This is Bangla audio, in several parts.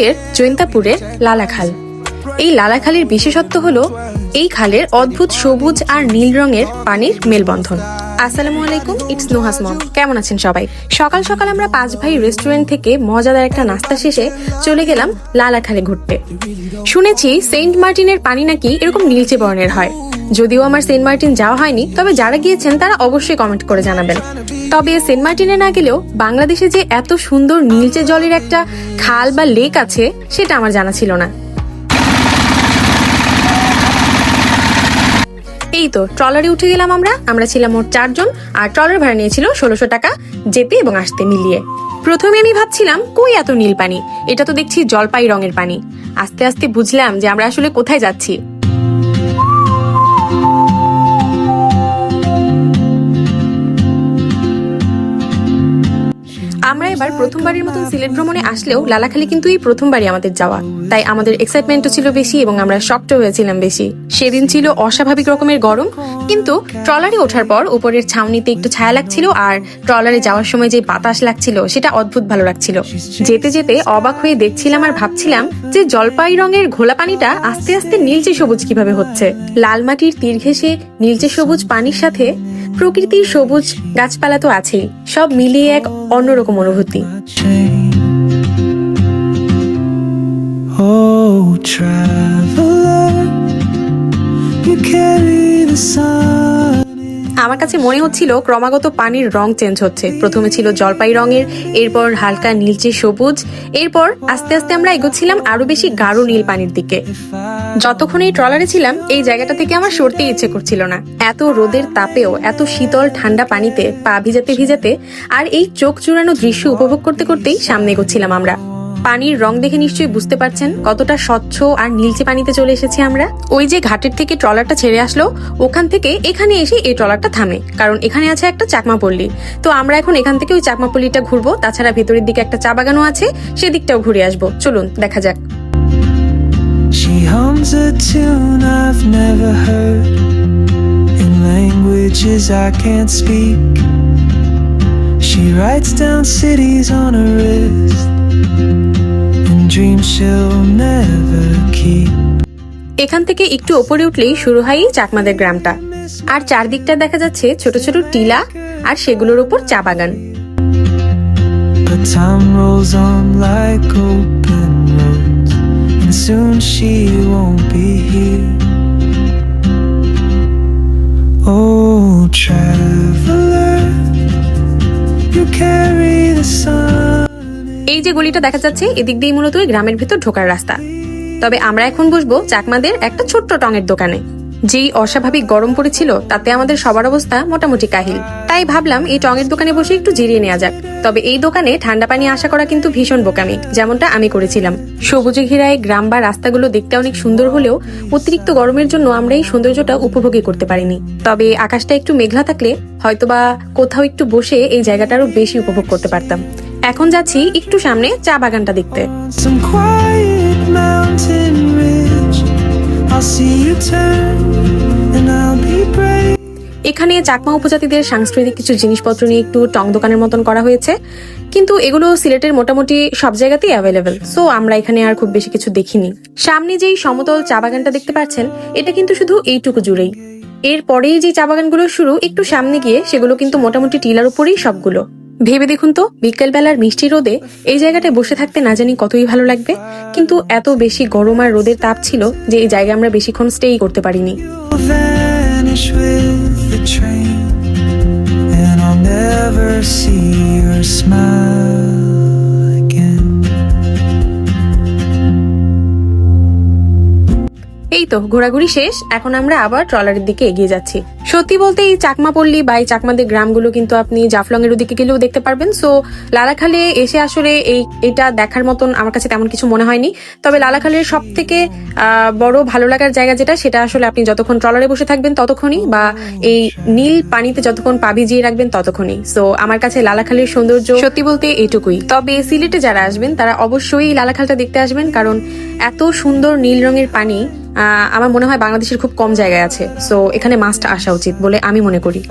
সিলেটের জৈন্তাপুরের লালাখাল। এই লালাখালের বিশেষত্ব হলো, এই খালের অদ্ভুত সবুজ আর নীল রঙের পানির মেলবন্ধন। আসসালামু আলাইকুম ইটস নোহাস মম। কেমন আছেন সবাই? সকাল সকাল আমরা পাঁচ ভাই রেস্টুরেন্ট থেকে মজাদার একটা নাস্তা শেষে চলে গেলাম লালাখালে ঘুরতে। শুনেছি সেন্ট মার্টিনের পানি নাকি এরকম নীলচে বর্ণের হয়। যদিও আমার সেন্ট মার্টিন যাওয়া হয়নি, তবে যারা গিয়েছেন তারা অবশ্যই কমেন্ট করে জানাবেন। তবে সেন্ট মার্টিনে না গেলেও বাংলাদেশে যে এত সুন্দর নীলচে জলের একটা খাল বা লেক আছে, সেটা আমার জানা ছিল না। এই তো ট্রলারে উঠে গেলাম আমরা। আমরা ছিলাম মোট চারজন, আর ট্রলার ভাড়া নিয়েছিল ষোলোশো টাকা যেতে এবং আসতে মিলিয়ে। প্রথমে আমি ভাবছিলাম, কই এত নীল পানি? এটা তো দেখছি জলপাই রঙের পানি। আস্তে আস্তে বুঝলাম যে আমরা আসলে কোথায় যাচ্ছি। আমরা এবার প্রথমবারের মতন সিলেট ভ্রমণে আসলেও লালাখালি কিন্তু এই প্রথমবারই আমাদের যাওয়া। তাই আমাদের এক্সাইটমেন্টও ছিল বেশি এবং আমরা শক্ত হয়েছিলাম বেশি। সেদিন ছিল অস্বাভাবিক রকমের গরম, কিন্তু ট্রলারে ওঠার পর উপরের ছাউনিতে একটু ছায়া লাগছিল আর ট্রলারে যাওয়ার সময় যে বাতাস লাগছিল, সেটা অদ্ভুত ভালো লাগছিল। যেতে যেতে অবাক হয়ে দেখছিলাম আর ভাবছিলাম যে জলপাই রঙের ঘোলা পানিটা আস্তে আস্তে নীলচে সবুজ কীভাবে হচ্ছে। লাল মাটির তীর ঘেঁষে নীলচে সবুজ পানির সাথে প্রকৃতির সবুজ গাছপালা তো আছেই। সব মিলিয়ে এক অন্যরকম অনুভূতি Oh, traveler, you carry the sun. আমার কাছে মনে হচ্ছিল ক্রমাগত পানির রং চেঞ্জ হচ্ছে। প্রথমে ছিল জলপাই রঙের, এরপর হালকা নীলচে সবুজ, এরপর আস্তে আস্তে আমরা এগোচ্ছিলাম আরও বেশি গাঢ় নীল পানির দিকে। যতক্ষণ এই ট্রলারে ছিলাম, এই জায়গাটা থেকে আমার সরতে ইচ্ছে করছিল না। এত রোদের তাপেও, এত শীতল ঠান্ডা পানিতে পা ভিজাতে ভিজাতে, আর এই চোখ চুরানো দৃশ্য উপভোগ করতে করতেই সামনে এগোচ্ছিলাম আমরা। পানির রং দেখে নিশ্চয়ই বুঝতে পারছেন কতটা স্বচ্ছ আর নীলচে পানিতে চলে এসেছি আমরা। ওই যে ঘাটের থেকে ট্রলারটা ছেড়ে আসলো, ওখান থেকে এখানে এসে এই ট্রলারটা থামে, কারণ এখানে আছে একটা চাকমা পল্লী। তো আমরা এখন এখান থেকে ওই চাকমা পল্লীটা ঘুরবো, তাছাড়া ভেতরের দিকে একটা চা বাগানও আছে, সেদিকটাও ঘুরে আসব। চলুন, দেখা যাক। She hums a tune I've never heard. In languages I can't speak. She writes down cities on her wrist. এখান থেকে একটু ওপরে উঠলেই শুরু হয় চাকমাদের গ্রামটা। আর চারদিকটা দেখা যাচ্ছে ছোট ছোট টিলা আর সেগুলোর উপর চা বাগান। You carry the sun. এই যে গলিটা দেখা যাচ্ছে, এদিক দিয়ে মূলত গ্রামের ভেতর ঢোকার রাস্তা। তবে আমরা এখন বসবো চাকমাদের একটা ছোট্ট টঙের দোকানে। যেই অস্বাভাবিক গরম পড়েছিল, তাতে আমাদের সবার অবস্থা মোটামুটি কাহিল। তাই ভাবলাম এই টঙের দোকানে বসে একটু জিরিয়ে নেওয়া যাক। তবে এই দোকানে ঠান্ডা পানি আশা করা কিন্তু ভীষণ বোকামি, যেমনটা আমি করেছিলাম। সবুজে ঘেরায় গ্রাম বা রাস্তাগুলো দেখতে অনেক সুন্দর হলেও অতিরিক্ত গরমের জন্য আমরা এই সৌন্দর্যটা উপভোগই করতে পারিনি। তবে আকাশটা একটু মেঘলা থাকলে হয়তোবা কোথাও একটু বসে এই জায়গাটা আরও বেশি উপভোগ করতে পারতাম। এখন যাচ্ছি একটু সামনে চা বাগানটা দেখতে. এখানে চাকমা উপজাতিদের সাংস্কৃতিক কিছু জিনিসপত্র নিয়ে একটু টং দোকানের মতন করা হয়েছে। কিন্তু এগুলো সিলেটের মোটামুটি সব জায়গাতেই অ্যাভেলেবেল সো আমরা এখানে আর খুব বেশি কিছু দেখিনি। সামনে যেই সমতল চা বাগানটা দেখতে পাচ্ছেন এটা কিন্তু শুধু এইটুকু জুড়েই। এরপরেই যে চা বাগানগুলো শুরু একটু সামনে গিয়ে সেগুলো কিন্তু মোটামুটি টিলার উপরেই সবগুলো। ভেবে দেখুন তো বিকেল বেলার মিষ্টি রোদে এই জায়গাটায় বসে থাকতে না জানি কতই ভালো লাগবে। কিন্তু এত বেশি গরম আর রোদের তাপ ছিল যে এই জায়গায় আমরা বেশিক্ষণ স্টেই করতে পারিনি. এই তো ঘোরাঘুরি শেষ এখন আমরা আবার ট্রলারের দিকে এগিয়ে যাচ্ছি। সত্যি বলতে এই চাকমা পল্লী বা এই চাকমাদের গ্রামগুলো কিন্তু আপনি জাফলং এর ওদিকে গেলেও দেখতে পারবেন। সো লালাখালে এসে আসলে এই, এটা দেখার মতন আমার কাছে তেমন কিছু মনে হয়নি। তবে লালাখালের সব থেকে বড় ভালো লাগার জায়গা যেটা, সেটা আসলে আপনি যতক্ষণ ট্রলারে বসে থাকবেন ততক্ষণই বা এই নীল পানিতে যতক্ষণ পা ভিজিয়ে রাখবেন ততক্ষণই। সো আমার কাছে লালাখালের সৌন্দর্য সত্যি বলতে এইটুকুই তবে সিলেটে যারা আসবেন, তারা অবশ্যই লালাখালটা দেখতে আসবেন কারণ এত সুন্দর নীল রঙের পানি আমার মনে হয় বাংলাদেশের খুব কম জায়গায় আছে। সো এখানে মাছটা আসা উচিত বলে আমি মনে করি।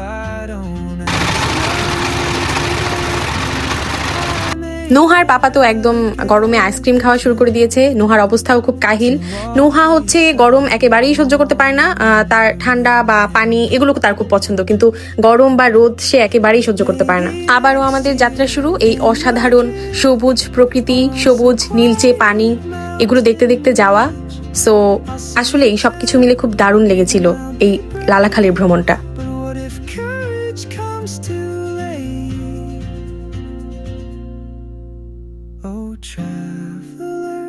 নোহার পাপা তো একদম গরমে আইসক্রিম খাওয়া শুরু করে দিয়েছে। নোহার অবস্থাও খুব কাহিল। নোহা হচ্ছে গরম একেবারেই সহ্য করতে পারে না। তার ঠান্ডা বা পানি এগুলো তার খুব পছন্দ। কিন্তু গরম বা রোদ সে একেবারেই সহ্য করতে পারে না। আবারও আমাদের যাত্রা শুরু। এই অসাধারণ সবুজ প্রকৃতি, সবুজ, নীলচে পানি, এগুলো দেখতে দেখতে যাওয়া। সো আসলে এই সব কিছু মিলে খুব দারুণ লেগেছিল এই লালাখালির ভ্রমণটা But what if courage comes too late? Oh, traveler,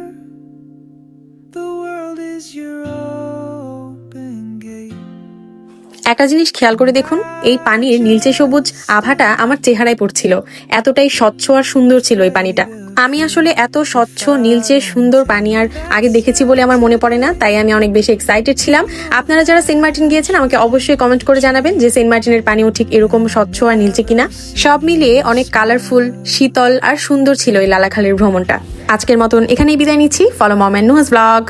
the world is your open একটা জিনিস খেয়াল করে দেখুন, এই পানির নীলচে সবুজ আভাটা আমার চেহারায় পড়ছিল। এতটাই স্বচ্ছ আর সুন্দর ছিল এই পানিটা। আমি আসলে এত স্বচ্ছ, নীলচে, সুন্দর পানি আর আগে দেখেছি বলে আমার মনে পড়ে না, তাই আমি অনেক বেশি এক্সাইটেড ছিলাম। আপনারা যারা সেন্ট মার্টিন গিয়েছেন, আমাকে অবশ্যই কমেন্ট করে জানাবেন যে সেন্ট মার্টিনের পানিও ঠিক এরকম স্বচ্ছ আর নীলচে কিনা। সব মিলিয়ে অনেক কালারফুল শীতল আর সুন্দর ছিল এই লালাখালের ভ্রমণটা। আজকের মতন এখানেই বিদায় নিচ্ছি। Follow mom and blog